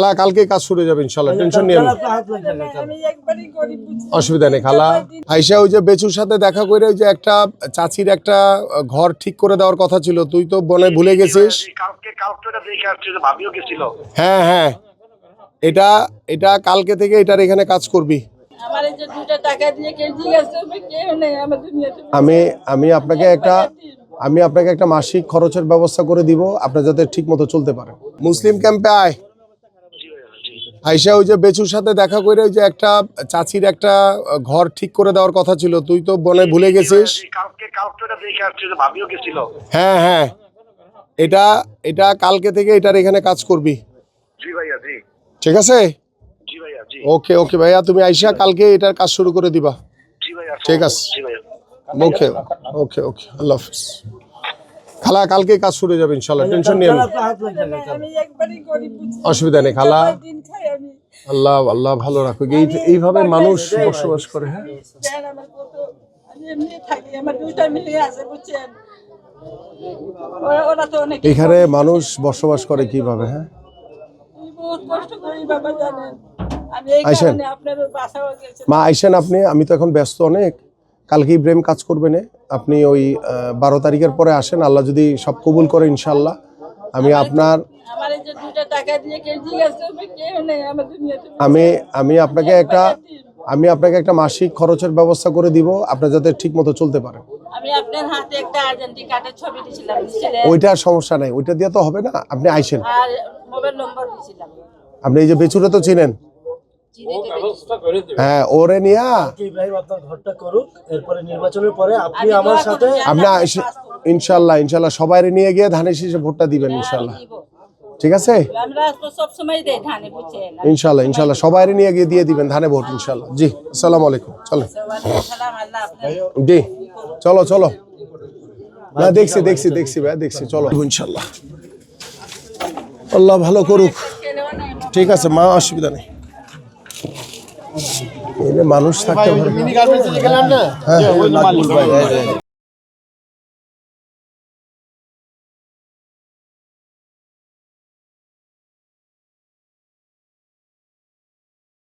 খালা কালকে কাজ শুরু যাবে ইনশাল্লাহ টেনশন নিয়ে আপনার। অসুবিধা নেই খালা। আইসা ওই যে বেচুর সাথে দেখা করে ওই যে একটা চাচির একটা ঘর ঠিক করে দেওয়ার কথা ছিল তুই তো বনে ভুলে গেছিস? কালকে কালকে ওটা দেখে আসছে যে ভাবিও গেছিল। হ্যাঁ হ্যাঁ। এটা এটা কালকে থেকে এটার এখানে কাজ করবি। আমি আমি আপনাকে একটা আমি আপনাকে একটা মাসিক খরচের ব্যবস্থা করে দিব আপনি যাতে ঠিক মতো চলতে পারে। মুসলিম ক্যাম্পে আয়। আইসা ওই যে বেচুর সাথে দেখা করে ওই যে একটা চাচির একটা ঘর ঠিক করে দেওয়ার কথা ছিল। তুই তো বনে ভুলে গেছিস। হ্যাঁ হ্যাঁ। এটা এটা কালকে থেকে এটার এখানে কাজ করবি। ঠিক আছে? ওকে ওকে ভাইয়া তুমি আইসা কালকে এটার কাজ শুরু করে দিবা। ঠিক আছে। ওকে ওকে ওকে আল্লাহ হাফিজ। খালা কালকে কাজ শুরু যাবে ইনশাল্লাহ টেনশন নিয়ে। অসুবিধা নেই খালা। দিন খাই আমি। আল্লাহ আল্লাহ ভালো রাখুক। এই এইভাবে মানুষ বসবাস করে হ্যাঁ? এখানে মানুষ বসবাস করে কীভাবে হ্যাঁ? আমি বহুত কষ্ট করি বাবা জানেন। আমি এই আইসেন। মা আইসেন আপনি আমি তো এখন ব্যস্ত অনেক। কালকে ইব্রাহিম কাজ করবে না। আপনি ওই বারো তারিখের পরে আসেন আল্লাহ যদি সব কবুল করে ইনশাল্লাহ আমি আপনার আমি আমি আপনাকে একটা আমি আপনাকে একটা মাসিক খরচের ব্যবস্থা করে দিব আপনার যাতে ঠিক মতো চলতে পারেন। ওইটার সমস্যা নাই ওইটা দিয়ে তো হবে না আপনি আইসেন। আপনি এই যে বেচুরে তো চিনেন। হ্যাঁ ওরে নিয়া। ইব্রাহিম আপনার ঘরটা করুক এরপরে নির্বাচনের পরে আপনি আমার সাথে আপনি আল্লাহ আইসে- পাস করুন। ইনশাল্লাহ ইনশাল্লাহ সবাই নিয়ে গিয়ে ধানের শীষে ভোটটা দিবেন ইনশাল্লাহ। ঠিক আছে? ইনশাল্লাহ ইনশাল্লাহ সবাই নিয়ে গিয়ে দিয়ে দিবেন ধানে ভোট ইনশাল্লাহ। জি আসসালামু আলাইকুম চলো জি চলো চলো। না দেখছি দেখছি দেখছি ভাই দেখছি চলো। ইনশাল্লাহ। আল্লাহ ভালো করুক। ঠিক আছে মা অসুবিধা নেই। মানুষ থাকতে পারে।